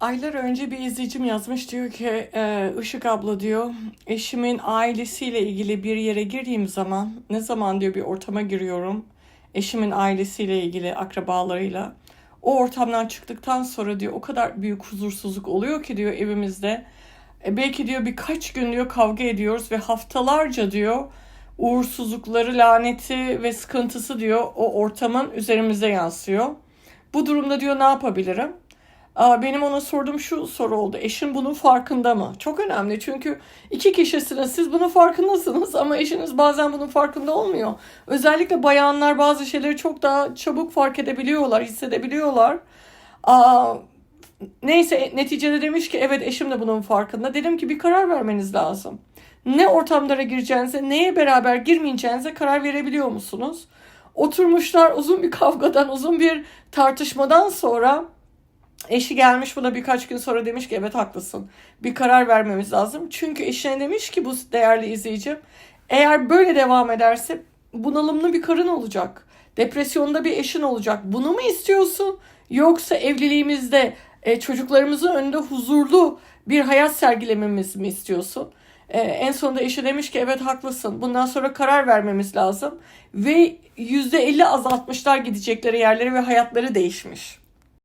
Aylar önce bir izleyicim yazmış diyor ki e, Işık abla diyor eşimin ailesiyle ilgili bir yere girdiğim zaman ne zaman diyor bir ortama giriyorum eşimin ailesiyle ilgili akrabalarıyla o ortamdan çıktıktan sonra diyor o kadar büyük huzursuzluk oluyor ki diyor evimizde E, belki diyor birkaç gün diyor kavga ediyoruz ve haftalarca diyor uğursuzlukları laneti ve sıkıntısı diyor o ortamın üzerimize yansıyor. Bu durumda diyor ne yapabilirim? Benim ona sorduğum şu soru oldu. Eşin bunun farkında mı? Çok önemli çünkü iki kişisiniz. Siz bunun farkındasınız ama eşiniz bazen bunun farkında olmuyor. Özellikle bayanlar bazı şeyleri çok daha çabuk fark edebiliyorlar, hissedebiliyorlar. Neyse neticede demiş ki evet eşim de bunun farkında. Dedim ki bir karar vermeniz lazım. Ne ortamlara gireceğinize, neye beraber girmeyeceğinize karar verebiliyor musunuz? Oturmuşlar uzun bir kavgadan, uzun bir tartışmadan sonra Eşi gelmiş buna birkaç gün sonra demiş ki evet haklısın. Bir karar vermemiz lazım. Çünkü eşine demiş ki bu değerli izleyicim eğer böyle devam ederse bunalımlı bir karın olacak. Depresyonda bir eşin olacak. Bunu mu istiyorsun? Yoksa evliliğimizde e, çocuklarımızın önünde huzurlu bir hayat sergilememiz mi istiyorsun? E, en sonunda eşi demiş ki evet haklısın. Bundan sonra karar vermemiz lazım. Ve %50 azaltmışlar gidecekleri yerleri ve hayatları değişmiş.